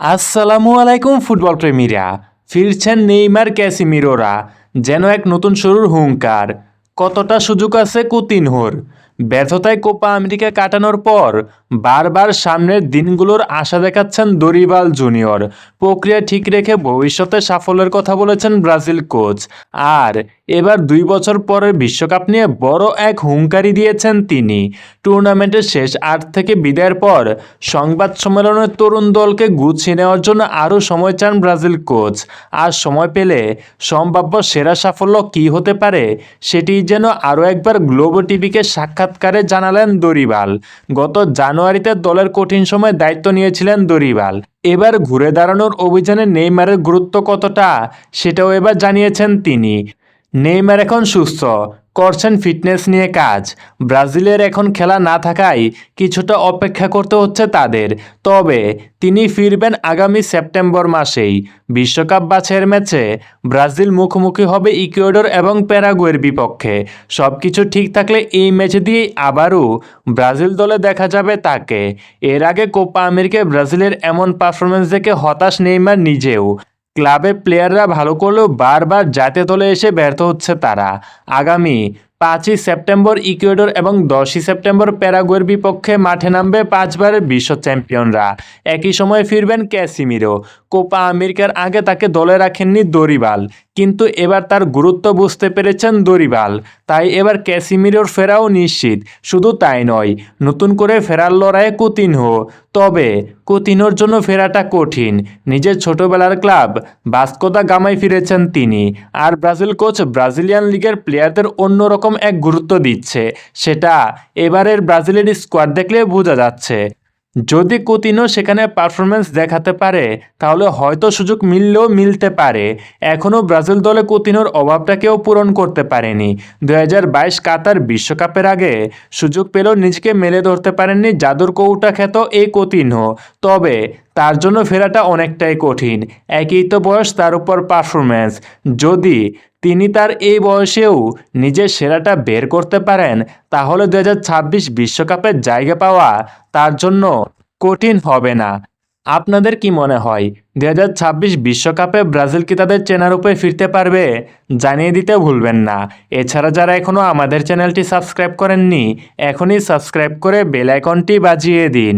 আসসালামু আলাইকুম ফুটবল প্রেমীরা। ফিরছেন নেইমার ক্যাসিমিরোরা, যেন এক নতুন শুরুর হুঙ্কার। কতটা সুযোগ আছে কুতিনহোর? ব্যর্থতায় কোপা আমেরিকা কাটানোর পর বারবার সামনের দিনগুলোর আশা দেখাচ্ছেন দরিবাল জুনিয়র। প্রক্রিয়া ঠিক রেখে ভবিষ্যতে সাফল্যের কথা বলেছেন ব্রাজিল কোচ। আর এবার দুই বছর পরের বিশ্বকাপ নিয়ে বড় এক হুঙ্কারি দিয়েছেন তিনি। টুর্নামেন্টের শেষ আট থেকে বিদায়ের পর সংবাদ সম্মেলনে তরুণ দলকে গুছিয়ে নেওয়ার জন্য আরও সময় চান ব্রাজিল কোচ। আর সময় পেলে সম্ভাব্য সেরা সাফল্য কী হতে পারে সেটি যেন আরও একবার গ্লোবো টিভিকে সাক্ষাৎকারে জানালেন দরিবাল। গত জানুয়ারিতে দলের কঠিন সময় দায়িত্ব নিয়েছিলেন দরিবাল। এবার ঘুরে দাঁড়ানোর অভিযানে নেইমারের গুরুত্ব কতটা, সেটাও এবার জানিয়েছেন তিনি। নেইমার এখন সুস্থ। করছেন ফিটনেস নিয়ে কাজ। ব্রাজিলের এখন খেলা না থাকায় কিছুটা অপেক্ষা করতে হচ্ছে তাদের। তবে তিনি ফিরবেন আগামী সেপ্টেম্বর মাসেই। বিশ্বকাপ বাছের ম্যাচে ব্রাজিল মুখোমুখি হবে ইকুয়েডর এবং প্যারাগুয়ের বিপক্ষে। সব কিছু ঠিক থাকলে এই ম্যাচে দিয়েই আবারও ব্রাজিল দলে দেখা যাবে তাকে। এর আগে কোপা আমেরিকায় ব্রাজিলের এমন পারফরমেন্স দেখে হতাশ নেইমার নিজেও। ক্লাবে প্লেয়াররা ভালো করলেও বারবার জাতীয় দলে এসে ব্যর্থ হচ্ছে তারা। আগামী পাঁচই সেপ্টেম্বর ইকুয়েডর এবং দশই সেপ্টেম্বর প্যারাগুয়ের বিপক্ষে মাঠে নামবে পাঁচবারের বিশ্ব চ্যাম্পিয়নরা। একই সময়ে ফিরবেন ক্যাসিমিরো। কোপা আমেরিকার আগে তাকে দলে রাখেননি দরিবাল, কিন্তু এবার তার গুরুত্ব বুঝতে পেরেছেন দরিবাল। তাই এবার ক্যাসিমিরোর ফেরাও নিশ্চিত। শুধু তাই নয়, নতুন করে ফেরার লড়াইয়ে কুতিনহো তবে কোতিনোর জন্য ফেরাটা কঠিন। নিজের ছোটবেলার ক্লাব বাস্কোদা গামায় ফিরেছেন তিনি আর ব্রাজিল কোচ ব্রাজিলিয়ান লিগের প্লেয়ারদের অন্যরকম এক গুরুত্ব দিচ্ছে। সেটা এবারের ব্রাজিলের স্কোয়াড দেখলে বোঝা যাচ্ছে। যদি কুতিনো সেখানে পারফরমেন্স দেখাতে পারে, তাহলে হয়তো সুযোগ মিললেও মিলতে পারে। এখনও ব্রাজিল দলে কুতিনোর অভাবটাকেও পূরণ করতে পারেনি। দু হাজার বাইশ কাতার বিশ্বকাপের আগে সুযোগ পেলেও নিজেকে মেলে ধরতে পারেননি জাদুর কৌটা খ্যাত এই কুতিনহো। তবে তার জন্য ফেরাটা অনেকটাই কঠিন। একই তো বয়স তার উপর পারফরমেন্স যদি তিনি তার এই বয়সেও নিজের সেরাটা বের করতে পারেন, তাহলে দু বিশ্বকাপের জায়গা পাওয়া তার জন্য কঠিন হবে না। আপনাদের কি মনে হয় দু হাজার ছাব্বিশ বিশ্বকাপে ব্রাজিল কি তাদের চেনারূপে ফিরতে পারবে? জানিয়ে দিতে ভুলবেন না। এছাড়া যারা এখনও আমাদের চ্যানেলটি সাবস্ক্রাইব করেননি, এখনই সাবস্ক্রাইব করে বেল আইকনটি বাজিয়ে দিন।